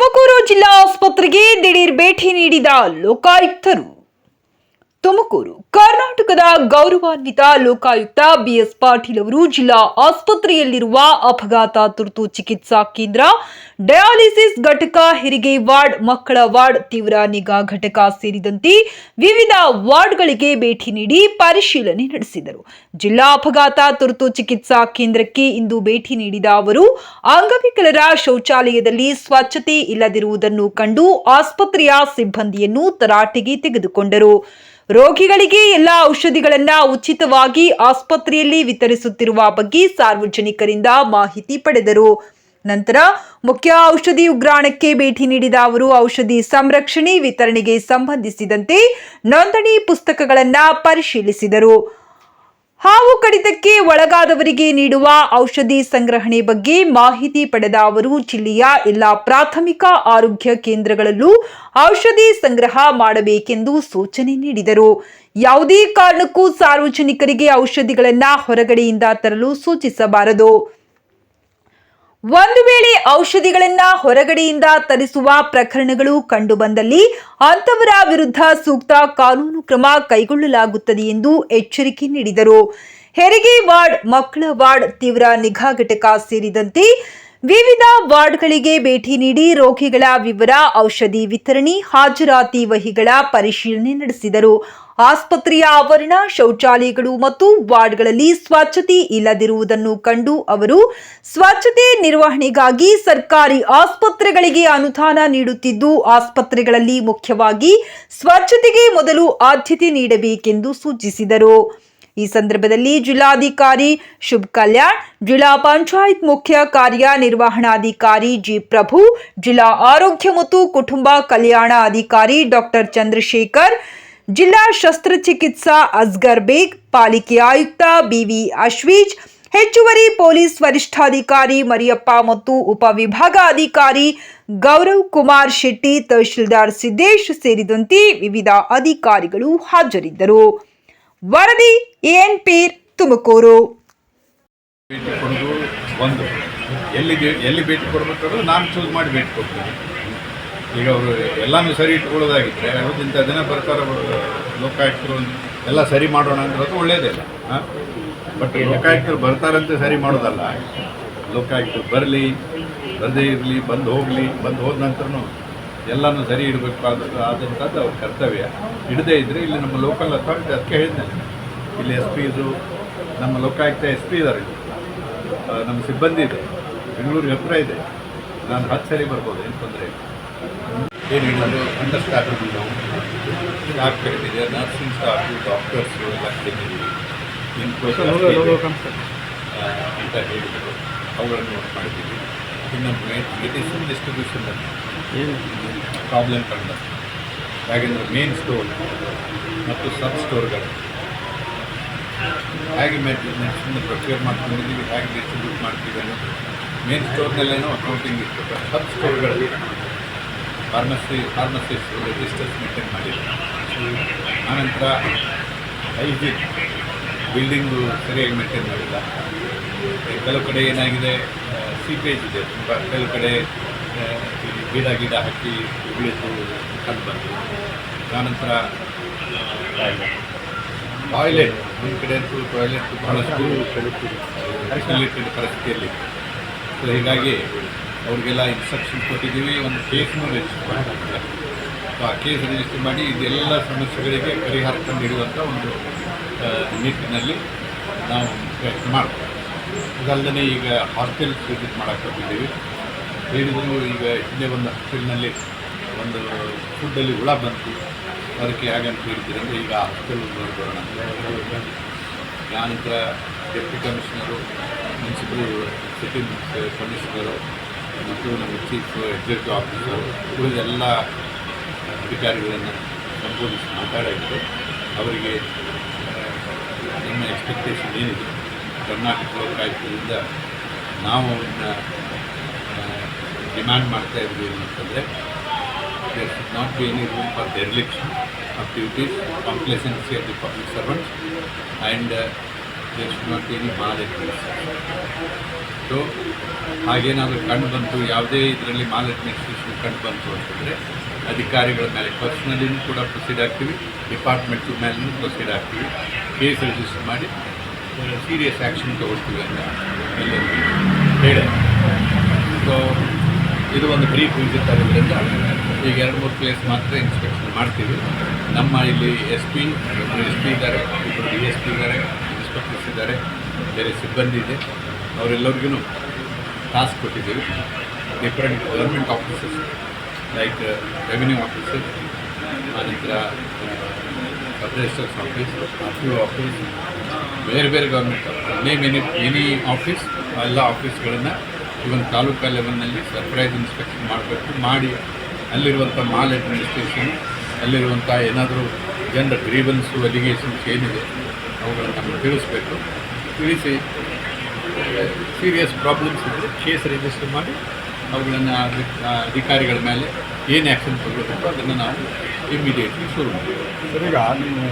ತುಮಕೂರು ಜಿಲ್ಲಾ ಆಸ್ಪತ್ರೆಗೆ ದಿಢೀರ್ ಭೇಟಿ ನೀಡಿದ ಲೋಕಾಯುಕ್ತರು. ತುಮಕೂರು, ಕರ್ನಾಟಕದ ಗೌರವಾನ್ವಿತ ಲೋಕಾಯುಕ್ತ ಬಿಎಸ್ ಪಾಟೀಲ್ ಅವರು ಜಿಲ್ಲಾ ಆಸ್ಪತ್ರೆಯಲ್ಲಿರುವ ಅಪಘಾತ ತುರ್ತು ಚಿಕಿತ್ಸಾ ಕೇಂದ್ರ, ಡಯಾಲಿಸಿಸ್ ಘಟಕ, ಹೆರಿಗೆ ವಾರ್ಡ್, ಮಕ್ಕಳ ವಾರ್ಡ್, ತೀವ್ರ ನಿಗಾ ಘಟಕ ಸೇರಿದಂತೆ ವಿವಿಧ ವಾರ್ಡ್ಗಳಿಗೆ ಭೇಟಿ ನೀಡಿ ಪರಿಶೀಲನೆ ನಡೆಸಿದರು. ಜಿಲ್ಲಾ ಅಪಘಾತ ತುರ್ತು ಚಿಕಿತ್ಸಾ ಕೇಂದ್ರಕ್ಕೆ ಇಂದು ಭೇಟಿ ನೀಡಿದ ಅವರು, ಅಂಗವಿಕಲರ ಶೌಚಾಲಯದಲ್ಲಿ ಸ್ವಚ್ಛತೆ ಇಲ್ಲದಿರುವುದನ್ನು ಕಂಡು ಆಸ್ಪತ್ರೆಯ ಸಿಬ್ಬಂದಿಯನ್ನು ತರಾಟೆಗೆ ತೆಗೆದುಕೊಂಡರು. ರೋಗಿಗಳಿಗೆ ಎಲ್ಲ ಔಷಧಿಗಳನ್ನು ಉಚಿತವಾಗಿ ಆಸ್ಪತ್ರೆಯಲ್ಲಿ ವಿತರಿಸುತ್ತಿರುವ ಬಗ್ಗೆ ಸಾರ್ವಜನಿಕರಿಂದ ಮಾಹಿತಿ ಪಡೆದರು. ನಂತರ ಮುಖ್ಯ ಔಷಧಿ ಉಗ್ರಾಣಕ್ಕೆ ಭೇಟಿ ನೀಡಿದ ಅವರು, ಔಷಧಿ ಸಂರಕ್ಷಣೆ ವಿತರಣೆಗೆ ಸಂಬಂಧಿಸಿದಂತೆ ನೋಂದಣಿ ಪುಸ್ತಕಗಳನ್ನು ಪರಿಶೀಲಿಸಿದರು. ಹಾವು ಕಡಿತಕ್ಕೆ ಒಳಗಾದವರಿಗೆ ನೀಡುವ ಔಷಧಿ ಸಂಗ್ರಹಣೆ ಬಗ್ಗೆ ಮಾಹಿತಿ ಪಡೆದ ಅವರು, ಜಿಲ್ಲೆಯ ಎಲ್ಲ ಪ್ರಾಥಮಿಕ ಆರೋಗ್ಯ ಕೇಂದ್ರಗಳಲ್ಲೂ ಔಷಧಿ ಸಂಗ್ರಹ ಮಾಡಬೇಕೆಂದು ಸೂಚನೆ ನೀಡಿದರು. ಯಾವುದೇ ಕಾರಣಕ್ಕೂ ಸಾರ್ವಜನಿಕರಿಗೆ ಔಷಧಿಗಳನ್ನು ಹೊರಗಡೆಯಿಂದ ತರಲು ಸೂಚಿಸಬಾರದು. ಒಂದು ವೇಳೆ ಔಷಧಿಗಳನ್ನ ಹೊರಗಡೆಯಿಂದ ತರಿಸುವ ಪ್ರಕರಣಗಳು ಕಂಡುಬಂದಲ್ಲಿ ಅಂತವರ ವಿರುದ್ಧ ಸೂಕ್ತ ಕಾನೂನು ಕ್ರಮ ಕೈಗೊಳ್ಳಲಾಗುತ್ತದೆ ಎಂದು ಎಚ್ಚರಿಕೆ ನೀಡಿದರು. ಹೆರಿಗೆ ವಾರ್ಡ್, ಮಕ್ಕಳ ವಾರ್ಡ್ ತೀವ್ರ ನಿಗಾ ಘಟಕ ಸೇರಿದಂತೆ ವಿವಿಧ ವಾರ್ಡ್ಗಳಿಗೆ ಭೇಟಿ ನೀಡಿ ರೋಗಿಗಳ ವಿವರ, ಔಷಧಿ ವಿತರಣೆ, ಹಾಜರಾತಿ ವಹಿಗಳ ಪರಿಶೀಲನೆ ನಡೆಸಿದರು. ಆಸ್ಪತ್ರೆಯ ಆವರಣ, ಶೌಚಾಲಯಗಳು ಮತ್ತು ವಾರ್ಡ್ಗಳಲ್ಲಿ ಸ್ವಚ್ಛತೆ ಇಲ್ಲದಿರುವುದನ್ನು ಕಂಡು ಅವರು, ಸ್ವಚ್ಛತೆ ನಿರ್ವಹಣೆಗಾಗಿ ಸರ್ಕಾರಿ ಆಸ್ಪತ್ರೆಗಳಿಗೆ ಅನುದಾನ ನೀಡುತ್ತಿದ್ದು, ಆಸ್ಪತ್ರೆಗಳಲ್ಲಿ ಮುಖ್ಯವಾಗಿ ಸ್ವಚ್ಛತೆಗೆ ಮೊದಲು ಆದ್ಯತೆ ನೀಡಬೇಕೆಂದು ಸೂಚಿಸಿದರು. ಈ ಸಂದರ್ಭದಲ್ಲಿ ಜಿಲ್ಲಾಧಿಕಾರಿ ಶುಭ್ ಕಲ್ಯಾಣ್ ಜಿಲ್ಲಾ ಪಂಚಾಯತ್ ಮುಖ್ಯ ಕಾರ್ಯನಿರ್ವಹಣಾಧಿಕಾರಿ ಜಿ ಪ್ರಭು ಜಿಲ್ಲಾ ಆರೋಗ್ಯ ಮತ್ತು ಕುಟುಂಬ ಕಲ್ಯಾಣ ಅಧಿಕಾರಿ ಡಾಕ್ಟರ್ ಚಂದ್ರಶೇಖರ್ ಜಿಲ್ಲಾ ಶಸ್ತ್ರಚಿಕಿತ್ಸಾ ಅಸ್ಗರ್ ಬೇಗ್, ಪಾಲಿಕೆ ಆಯುಕ್ತ ಬಿವಿ ಅಶ್ವೀಜ್, ಹೆಚ್ಚುವರಿ ಪೊಲೀಸ್ ವರಿಷ್ಠಾಧಿಕಾರಿ ಮರಿಯಪ್ಪ ಮತ್ತು ಉಪವಿಭಾಗಾಧಿಕಾರಿ ಗೌರವ್ ಕುಮಾರ್ ಶೆಟ್ಟಿ, ತಹಶೀಲ್ದಾರ್ ಸಿದ್ದೇಶ್ ಸೇರಿದಂತೆ ವಿವಿಧ ಅಧಿಕಾರಿಗಳು ಹಾಜರಿದ್ದರು. ವರದಿ ಎಎನ್ಪೀರ್ ತುಮಕೂರು. ಎಲ್ಲಿಗೆ, ಎಲ್ಲಿ ಭೇಟಿ ನಾನು ಚೂಸ್ ಮಾಡಿ ಭೇಟಿ ಕೊಡ್ತೀನಿ. ಈಗ ಅವರು ಎಲ್ಲನೂ ಸರಿ ಇಟ್ಕೊಳ್ಳೋದಾಗಿದ್ದರೆ ಇಂಥ ದಿನ ಬರ್ತಾರೆ ಲೋಕಾಯುಕ್ತರು ಎಲ್ಲ ಸರಿ ಮಾಡೋಣ ಅಂದ್ರೆ ಅದು ಒಳ್ಳೇದಿಲ್ಲ, ಹಾಂ? ಬಟ್ ಲೋಕಾಯುಕ್ತರು ಬರ್ತಾರಂತೆ ಸರಿ ಮಾಡೋದಲ್ಲ. ಲೋಕಾಯುಕ್ತರು ಬರಲಿ, ಬರದೇ ಇರಲಿ, ಬಂದು ಹೋಗಲಿ, ಬಂದು ಹೋದ ನಂತರನೂ ಎಲ್ಲನೂ ಸರಿ ಇಡಬೇಕು ಅದು ಆದಂಥದ್ದು ಅವ್ರ ಕರ್ತವ್ಯ. ಇಡದೇ ಇದ್ದರೆ ಇಲ್ಲಿ ನಮ್ಮ ಲೋಕಲ್ ಅಥಾರಿಟಿ ಅದಕ್ಕೆ ಹೇಳಿದ್ದೆ. ಇಲ್ಲಿ ಎಸ್ ಪಿ ಇದು, ನಮ್ಮ ಲೋಕಾಯುಕ್ತ ಎಸ್ ಪಿ ಇದ್ದಾರೆ ನಮ್ಮ ಸಿಬ್ಬಂದಿ ಇದೆ. ಬೆಂಗಳೂರಿಗೆ ಹತ್ತಿರ ಇದೆ. ನಾನು ಹತ್ತು ಸರಿ ಬರ್ಬೋದು, ಏನು ತೊಂದರೆ ಇಲ್ಲ. ಏನು ಹೇಳೋದು? ಅಂಡರ್ ಸ್ಟಾಫ್ ನಾವು ಸ್ಟಾಫ್ ಕರೆದಿದೆ ನರ್ಸಿಂಗ್ ಸ್ಟಾಫು ಡಾಕ್ಟರ್ಸು ಎಲ್ಲ ಕರೆದಿದ್ದೀವಿ ಇನ್ಕ್ವೈಸ್ಟ್ ಅಂತ ಹೇಳಿದರು. ಅವುಗಳನ್ನು ವರ್ಕ್ ಮಾಡಿದ್ದೀವಿ ಇನ್ನು ಮೆಡಿಸಿನ್ ಏನು? ಪ್ರಾಬ್ಲಮ್ ಕಂಡ. ಹಾಗೆಂದರೆ ಮೇನ್ ಸ್ಟೋರ್ ಮತ್ತು ಸಬ್ ಸ್ಟೋರ್ಗಳು ಹೇಗೆ ಮೆಡಿಸಿನ್ ಪ್ರೊಕ್ಯೂರ್ ಮಾಡ್ಕೊಂಡಿದ್ದೀವಿ ಹೇಗೆ ಡಿಸ್ಟ್ರಿಬ್ಯೂಟ್ ಮಾಡ್ತೀವಿ ಅನ್ನೋದು. ಮೇನ್ ಸ್ಟೋರ್ನಲ್ಲೇನೋ ಅಕೌಂಟಿಂಗ್ ಇರ್ತದೆ ಸಬ್ ಸ್ಟೋರ್ಗಳಲ್ಲಿ ಫಾರ್ಮಸಿ ಫಾರ್ಮಸಿಸ್ ರಿಜಿಸ್ಟರ್ಸ್ ಮೇಂಟೈನ್ ಮಾಡಿಲ್ಲ ಆನಂತರ ಹೈಜಿನ್ ಬಿಲ್ಡಿಂಗು ಸರಿಯಾಗಿ ಮೇಂಟೈನ್ ಮಾಡಿಲ್ಲ. ಕೆಲವು ಕಡೆ ಏನಾಗಿದೆ ಸೀಪೇಜ್ ಇದೆ. ತುಂಬ ಕೆಲವು ಕಡೆ ಗಿಡ ಗಿಡ ಹಾಕಿ ಉಳಿದು ಕಂಡು ಬಂತು. ಆನಂತರ ಟಾಯ್ಲೆಟ್ ಒಂದು ಕಡೆ ಅಂತೂ ಟಾಯ್ಲೆಟ್ ಬಹಳಷ್ಟು ಪರಿಸ್ಥಿತಿಯಲ್ಲಿ. ಸೊ ಹೀಗಾಗಿ ಅವ್ರಿಗೆಲ್ಲ ಇನ್ಸ್ಟ್ರಕ್ಷನ್ ಕೊಟ್ಟಿದ್ದೀವಿ, ಒಂದು ಕೇಸ್ನು ರಿಜಿಸ್ಟರ್ ಮಾಡಿದ್ದಾರೆ ಸೊ ಆ ಕೇಸ್ ರಿಜಿಸ್ಟರ್ ಮಾಡಿ ಇದೆಲ್ಲ ಸಮಸ್ಯೆಗಳಿಗೆ ಪರಿಹಾರ ಕಂಡಿಡುವಂಥ ಒಂದು ನಿಟ್ಟಿನಲ್ಲಿ ನಾವು ಪ್ರಯತ್ನ ಮಾಡ್ತೀವಿ. ಅದಲ್ಲದೆ ಈಗ ಹಾಸ್ಟೆಲ್ ವಿಸಿಟ್ ಮಾಡೋಕ್ಕೆ ಹೋಗಿದ್ದೀವಿ. ಹೇಳಿದ್ರು ಈಗ ಹಿಂದೆ ಒಂದು ಹಾಸ್ಟೆಲ್ನಲ್ಲಿ ಒಂದು ಫುಡ್ಡಲ್ಲಿ ಹುಳ ಬಂತು. ಅದಕ್ಕೆ ಹಾಗಂತ ಹೇಳಿದ್ದೀರಂದ್ರೆ ಈಗ ಹಾಸ್ಟೆಲ್ ಬರೋಣ ಆನಂತರ deputy commissioner municipal city commissioner ಮತ್ತು ನಮ್ಮ ಚೀಫ್ ಎಕ್ಸಿಕ್ಯೂಟಿವ್ ಆಫೀಸರ್ ಉಳಿದೆಲ್ಲ ಅಧಿಕಾರಿಗಳನ್ನು ಸಂಬೋಧಿಸಿ ಮಾತಾಡಿದ್ದು ಅವರಿಗೆ ನಿಮ್ಮ ಎಕ್ಸ್ಪೆಕ್ಟೇಷನ್ ಏನಿದೆ? ಕರ್ನಾಟಕ ಲೋಕಾಯುಕ್ತದಿಂದ ನಾವು ಅವನ್ನ ಡಿಮ್ಯಾಂಡ್ ಮಾಡ್ತಾ ಇದ್ವಿ ಅಂತಂದರೆ there should not be any room for dereliction of duties complacency of the public servants and there should so ಹಾಗೇನಾದರೂ ಕಂಡು ಬಂತು, ಯಾವುದೇ ಇದರಲ್ಲಿ ಮಾಲ್ ಅಡ್ಮಿನಿಸ್ಟ್ರೇಷನ್ ಕಂಡು ಬಂತು ಅಂತಂದರೆ ಅಧಿಕಾರಿಗಳ ಮೇಲೆ ಪರ್ಸ್ನಲಿನೂ ಕೂಡ ಪ್ರೊಸೀಡ್ ಆಗ್ತೀವಿ ಡಿಪಾರ್ಟ್ಮೆಂಟ್ ಮೇಲೂ ಪ್ರೊಸೀಡ್ ಆಗ್ತೀವಿ. ಕೇಸ್ ರಿಜಿಸ್ಟರ್ ಮಾಡಿ ಸೀರಿಯಸ್ ಆ್ಯಕ್ಷನ್ ತಗೊಳ್ತೀವಿ ಅಂತ ಎಲ್ಲರಿಗೂ ಹೇಳಿ ಸೊ ಇದು ಒಂದು ಬ್ರೀಫ್ ವಿಸಿಟ್ ಆಗಿದ್ದರಿಂದ ಈಗ ಎರಡು, ಮೂರು ಪ್ಲೇಸ್ ಮಾತ್ರ ಇನ್ಸ್ಪೆಕ್ಷನ್ ಮಾಡ್ತೀವಿ. ನಮ್ಮ ಇಲ್ಲಿ ಎಸ್ ಪಿ ಎಸ್ ಪಿ ಇದ್ದಾರೆ ಇಬ್ಬರು ಡಿ ಎಸ್ ಪಿ ಇದ್ದಾರೆ. ಇನ್ಸ್ಪೆಕ್ಟರ್ಸ್ ಇದ್ದಾರೆ ಬೇರೆ ಸಿಬ್ಬಂದಿ ಇದೆ. ಅವರೆಲ್ಲರಿಗೂ ಟಾಸ್ಕ್ ಕೊಟ್ಟಿದ್ದೀವಿ. Different government offices like revenue offices ಆನಂತರ registers office R T office ಬೇರೆ ಬೇರೆ government name any any office ಎಲ್ಲ ಆಫೀಸ್ಗಳನ್ನು ಇವನ್ ತಾಲೂಕಾ ಲೆವೆಲ್ನಲ್ಲಿ ಸರ್ಪ್ರೈಸ್ ಇನ್ಸ್ಪೆಕ್ಷನ್ ಮಾಡಬೇಕು, ಮಾಡಿ ಅಲ್ಲಿರುವಂಥ ಮಾಲ್ ಅಡ್ಮಿನಿಸ್ಟ್ರೇಷನ್ ಅಲ್ಲಿರುವಂಥ ಏನಾದರೂ ಜನರ ಗ್ರೀವನ್ಸು ಅಲಿಗೇಷನ್ಸ್ ಏನಿದೆ ಅವುಗಳನ್ನು ನಮಗೆ ತಿಳಿಸ್ಬೇಕು. ತಿಳಿಸಿ ಸೀರಿಯಸ್ ಪ್ರಾಬ್ಲಮ್ಸ್ ಇದ್ದರೆ ಕೇಸ್ ರಿಜಿಸ್ಟರ್ ಮಾಡಿ ಅವುಗಳನ್ನು ಅಧಿಕಾರಿಗಳ ಮೇಲೆ ಏನು ಆ್ಯಕ್ಷನ್ ತಗೊಳ್ಬೇಕು ಅದನ್ನು ನಾವು ಇಮಿಡಿಯೇಟ್ಲಿ ಶುರು ಮಾಡ್ತೀವಿ. ಸರ್, ಈಗ ನೀವು